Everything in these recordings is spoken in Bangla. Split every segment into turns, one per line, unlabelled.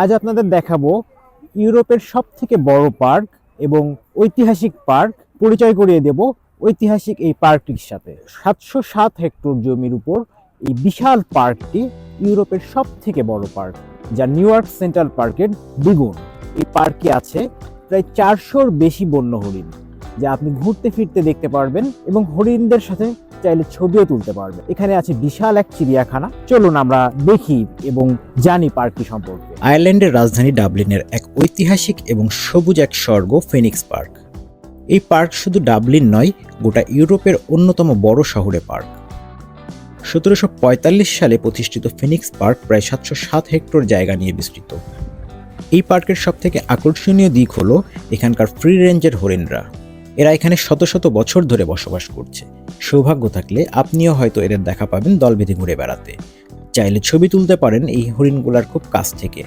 আজ আপনাদের দেখাবো ইউরোপের সব থেকে বড় পার্ক এবং ঐতিহাসিক পার্ক। পরিচয় করিয়ে দেব ঐতিহাসিক এই পার্কটির সাথে। সাতশো সাত হেক্টর জমির উপর এই বিশাল পার্কটি ইউরোপের সব থেকে বড় পার্ক, যা নিউ ইয়র্ক সেন্ট্রাল পার্কের দ্বিগুণ। এই পার্কে আছে প্রায় চারশোর বেশি বন্য হরিণ, যা আপনি ঘুরতে ফিরতে দেখতে পারবেন এবং হরিণদের সাথে চাইলে ছবিও তুলতে পারবে। এখানে আছে বিশাল এক চিড়িয়াখানা। চলুন আমরা দেখি এবং জানি পার্কটি সম্পর্কে।
আয়ারল্যান্ডের রাজধানী ডাবলিনের এক ঐতিহাসিক এবং সবুজ এক স্বর্গ, ফিনিক্স পার্ক। এই পার্ক শুধু ডাবলিন নয়, গোটা ইউরোপের অন্যতম বড় শহরে পার্ক। সতেরোশো পঁয়তাল্লিশ সালে প্রতিষ্ঠিত ফিনিক্স পার্ক প্রায় সাতশো সাত হেক্টর জায়গা নিয়ে বিস্তৃত। এই পার্কের সবথেকে আকর্ষণীয় দিক হলো এখানকার ফ্রি রেঞ্জের হরিণরা। এরা এখানে শত শত বছর ধরে বসবাস করছে। সৌভাগ্য থাকলে আপনিও হয়তো এদের দেখা পাবেন দল বেঁধে ঘুরে বেড়াতে। চাইলে ছবি তুলতে পারেন এই হরিণগুলার খুব কাছ থেকে।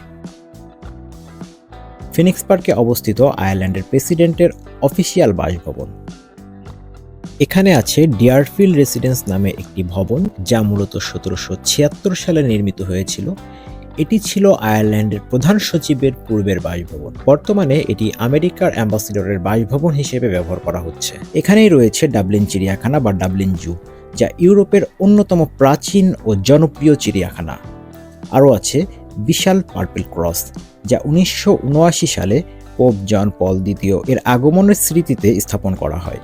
ফিনিক্স পার্কে অবস্থিত আয়ারল্যান্ডের প্রেসিডেন্টের অফিসিয়াল বাসভবন। এখানে আছে ডিয়ারফিল্ড রেসিডেন্স নামে একটি ভবন, যা মূলত সতেরোশো ছিয়াত্তর সালে নির্মিত হয়েছিল। এটি ছিল আয়ারল্যান্ডের প্রধান সচিবের পূর্বের বাসভবন। বর্তমানে এটি আমেরিকার অ্যাম্বাসিডরের বাসভবন হিসেবে ব্যবহার করা হচ্ছে। এখানেই রয়েছে ডাবলিন চিড়িয়াখানা বা ডাবলিন জু, যা ইউরোপের অন্যতম প্রাচীন ও জনপ্রিয় চিড়িয়াখানা। আরও আছে বিশাল পার্পল ক্রস, যা উনিশশো উনআশি সালে পোপ জন পল দ্বিতীয় এর আগমনের স্মৃতিতে স্থাপন করা হয়।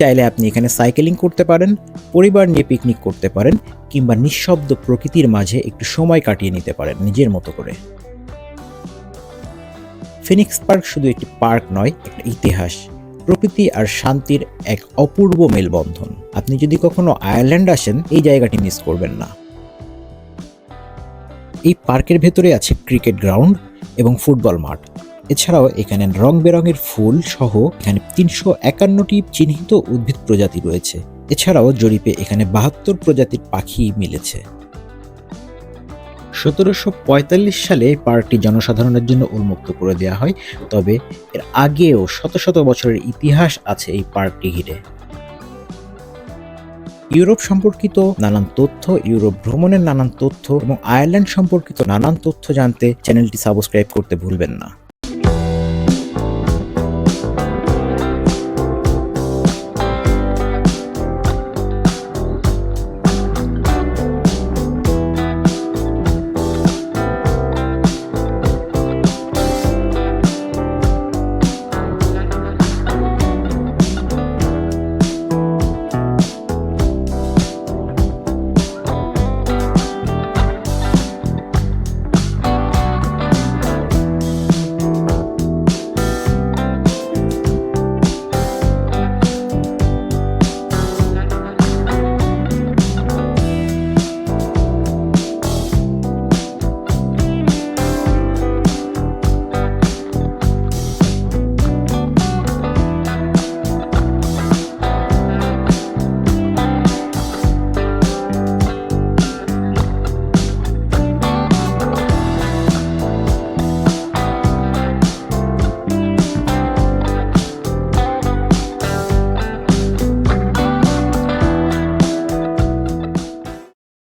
চাইলে আপনি এখানে সাইকেলিং করতে পারেন, পরিবার নিয়ে পিকনিক করতে পারেন, কিংবা নিঃশব্দ প্রকৃতির মাঝে একটু সময় কাটিয়ে নিতে পারেন নিজের মতো করে। ফিনিক্স পার্ক শুধু একটি পার্ক নয়, একটা ইতিহাস। প্রকৃতি আর শান্তির এক অপূর্ব মেলবন্ধন। আপনি যদি কখনো আয়ারল্যান্ড আসেন, এই জায়গাটি মিস করবেন না। এই পার্কের ভেতরে আছে ক্রিকেট গ্রাউন্ড এবং ফুটবল মাঠ। এছাড়াও এখানে রং বেরঙের ফুল সহ এখানে তিনশো একান্নটি চিহ্নিত উদ্ভিদ প্রজাতি রয়েছে। এছাড়াও জরিপে এখানে বাহাত্তর প্রজাতির পাখি মিলেছে। সতেরোশো পঁয়তাল্লিশ সালে পার্কটি জনসাধারণের জন্য উন্মুক্ত করে দেওয়া হয়, তবে এর আগেও শত শত বছরের ইতিহাস আছে এই পার্কটি ঘিরে। ইউরোপ সম্পর্কিত নানান তথ্য, ইউরোপ ভ্রমণের নানান তথ্য এবং আয়ারল্যান্ড সম্পর্কিত নানান তথ্য জানতে চ্যানেলটি সাবস্ক্রাইব করতে ভুলবেন না।